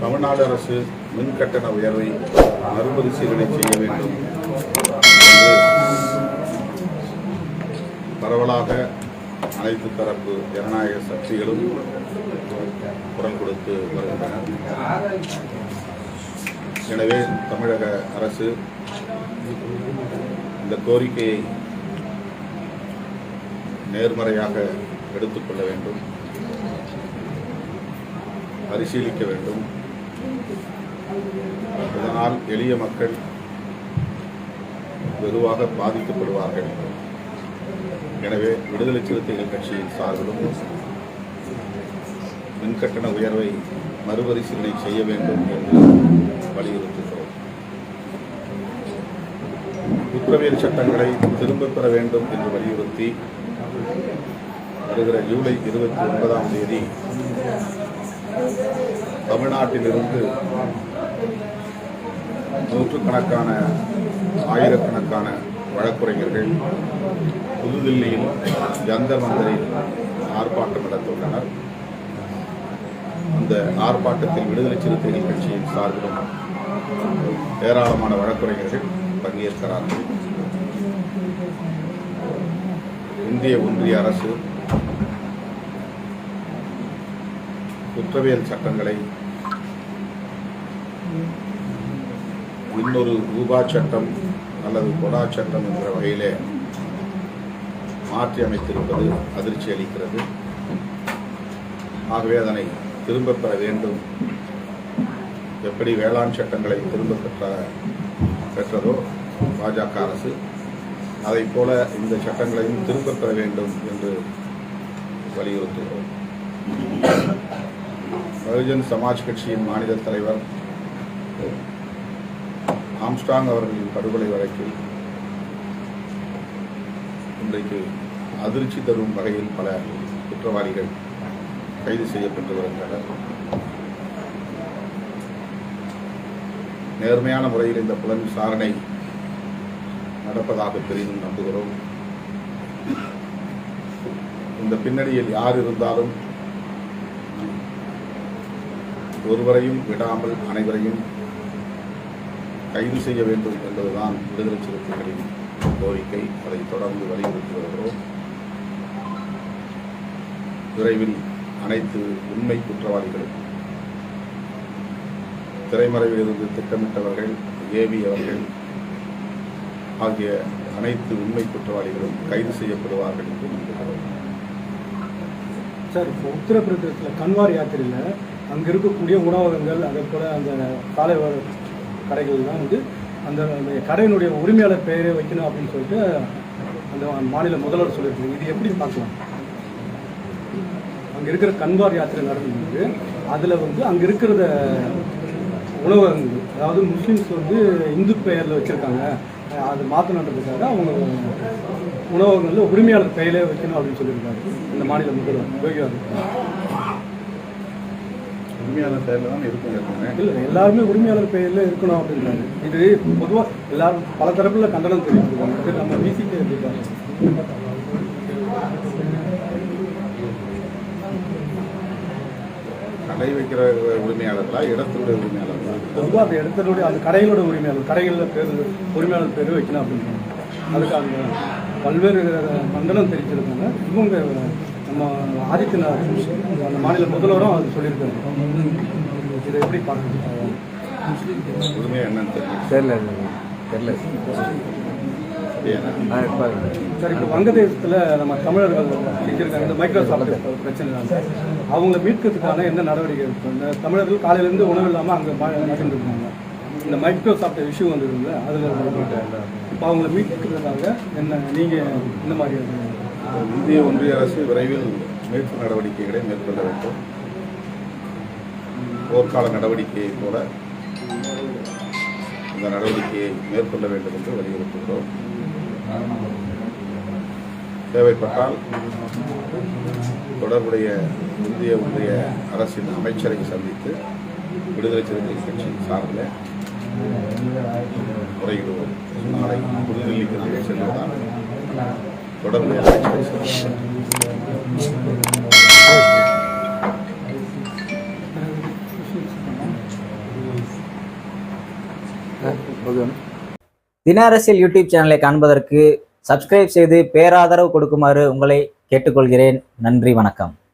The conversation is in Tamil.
தமிழ்நாடு அரசு மின் கட்டண உயர்வை மறுபரிசீலனை செய்ய வேண்டும். பரவலாக அனைத்து தரப்பு ஜனநாயக சக்திகளும் குரல் கொடுத்து வருகின்றன எனவே தமிழக அரசு இந்த கோரிக்கையை நேர்மறையாக எடுத்துக்கொள்ள வேண்டும். பரிசீலிக்க வேண்டும். இதனால் எளிய மக்கள் வெகுவாக பாதிக்கப்படுவார்கள். எனவே விடுதலை சிறுத்தைகள் கட்சியின் சார்பிலும் மின்கட்டண உயர்வை மறுபரிசீலனை செய்ய வேண்டும் என்று வலியுறுத்துகிறோம். குற்றவியல் சட்டங்களை திரும்பப் பெற வேண்டும் என்று வலியுறுத்தி வருகிற ஜூலை இருபத்தி ஒன்பதாம் தேதி தமிழ்நாட்டிலிருந்து நூற்றுக்கணக்கான ஆயிரக்கணக்கான வழக்குரைஞர்கள் புதுதில்லியில் ஜந்தர் மந்தரில் ஆர்ப்பாட்டம் நடத்துள்ளனர் அந்த ஆர்ப்பாட்டத்தில் விடுதலை சிறுத்தைகள் கட்சியின் சார்பிலும் ஏராளமான வழக்குரைஞர்கள் பங்கேற்கிறார்கள் இந்திய ஒன்றிய அரசு குற்றவியல் சட்டங்களை. இன்னொரு ரூபா சட்டம் அல்லது கொடா சட்டம் என்ற வகையிலே மாற்றி அமைத்திருப்பது அதிர்ச்சி அளிக்கிறது. ஆகவே அதனை திரும்ப பெற வேண்டும். எப்படி வேளாண் சட்டங்களை திரும்பப் பெற்ற பெற்றதோ பாஜக அரசு அதைப் போல இந்த சட்டங்களையும் திரும்ப பெற வேண்டும் என்று வலியுறுத்துகிறோம். பகுஜன் சமாஜ் கட்சியின் மாநில தலைவர் ஆம்ஸ்டாங் அவர்களின் படுகொலை வழக்கில் இன்றைக்கு அதிர்ச்சி தரும் வகையில் பல குற்றவாளிகள் கைது செய்யப்பட்டு வருகின்றனர். நேர்மையான முறையில் இந்த புலன் விசாரணை நடப்பதாக பெரிதும் நம்புகிறோம். இந்த பின்னணியில் யார் இருந்தாலும் ஒருவரையும் விடாமல் அனைவரையும் கைது செய்ய வேண்டும் என்பதுதான் விடுதலை சிறுத்தைகளின் கோரிக்கை. அதை தொடர்ந்து வலியுறுத்தி வருகிறோம். விரைவில் அனைத்து உண்மை குற்றவாளிகளும் திரைமறைவில் இருந்து திட்டமிட்டவர்கள் ஏவியவர்கள் ஆகிய அனைத்து உண்மை குற்றவாளிகளும் கைது செய்யப்படுவார்கள் என்று நம்புகிறோம். சார் இப்போ உத்தரப்பிரதேசத்தில் கன்வார் யாத்திரையில் அங்கே இருக்கக்கூடிய உணவகங்கள் அதே போல் அந்த காலை கடைகள் கடைகள்லாம் வந்து அந்த கடையினுடைய உரிமையாளர் பெயரை வைக்கணும் அப்படின்னு சொல்லிட்டு அந்த மாநில முதல்வர் சொல்லியிருக்காங்க இது எப்படி பார்க்கலாம்? அங்கே இருக்கிற கண்வார் யாத்திரை நடந்தது. அதில் வந்து அங்கே இருக்கிறத உணவகங்கள் அதாவது முஸ்லீம்ஸ் வந்து இந்து பெயரில் வச்சுருக்காங்க. அது மாற்றணுன்றதுக்காக அவங்க உணவகங்களில் உரிமையாளர் பெயரே வைக்கணும் அப்படின்னு சொல்லியிருக்காரு. இந்த மாநில முதல்வர் யோகி உண்மையான செயலில் தான் இருக்கும் இல்லை எல்லாருமே உரிமையாளர் பெயரில் இருக்கணும் அப்படின்றாரு. இது பொதுவாக எல்லாரும் பல தரப்புல கண்டனம் தெரிவிச்சிருக்காங்க. நம்ம விசிக்கு எப்படி கடை வைக்கிற உரிமையாளர்களா இடத்துடைய உரிமையாளர்களா? பொதுவாக அந்த இடத்தினுடைய அந்த கடைகளோட உரிமையாளர் கடைகளில் பேர் உரிமையாளர் பேர் வைக்கணும் அப்படின்றாங்க. அதுக்கு அந்த பல்வேறு கண்டனம் தெரிவிச்சிருக்காங்க. இவங்க நம்ம ஆதித்யநாத் அந்த மாநில முதல்வரும் அது சொல்லியிருக்காரு. இதை எப்படி பார்க்கணும்? என்னன்னு தெரியல. சார் இப்போ வங்கதேசத்தில் நம்ம தமிழர்கள் செஞ்சிருக்காங்க இந்த மைக்ரோசாஃப்ட் பிரச்சனை தான். அவங்கள மீட்கிறதுக்கான என்ன நடவடிக்கை இருக்கு இந்த தமிழர்கள் காலையிலேருந்து உணவு இல்லாமல் அங்கே மாட்டிருக்காங்க இந்த மைக்ரோசாஃப்ட் இஷ்யூ வந்ததுல அதில் இப்போ அவங்கள மீட்கிறதுக்காக என்ன நீங்கள் இந்த மாதிரி இந்திய ஒன்றிய அரசு விரைவில் மீட்பு நடவடிக்கைகளை மேற்கொள்ள வேண்டும். போர்க்கால நடவடிக்கையை போல இந்த நடவடிக்கையை மேற்கொள்ள வேண்டும் என்று வலியுறுத்துகிறோம். தேவைப்பட்டால் தொடர்புடைய இந்திய ஒன்றிய அரசின் அமைச்சரை சந்தித்து விடுதலை சிறுத்தைகள் கட்சி சார்பில் முறையிடுவோம். நாளை புதுதில்லிக்கு நாங்கள் செல்வதால். தொடர்ந்து தின அரசியல் யூடியூப் சேனலை காண்பதற்கு சப்ஸ்கிரைப் செய்து பேராதரவு கொடுக்குமாறு உங்களை கேட்டுக்கொள்கிறேன். நன்றி வணக்கம்.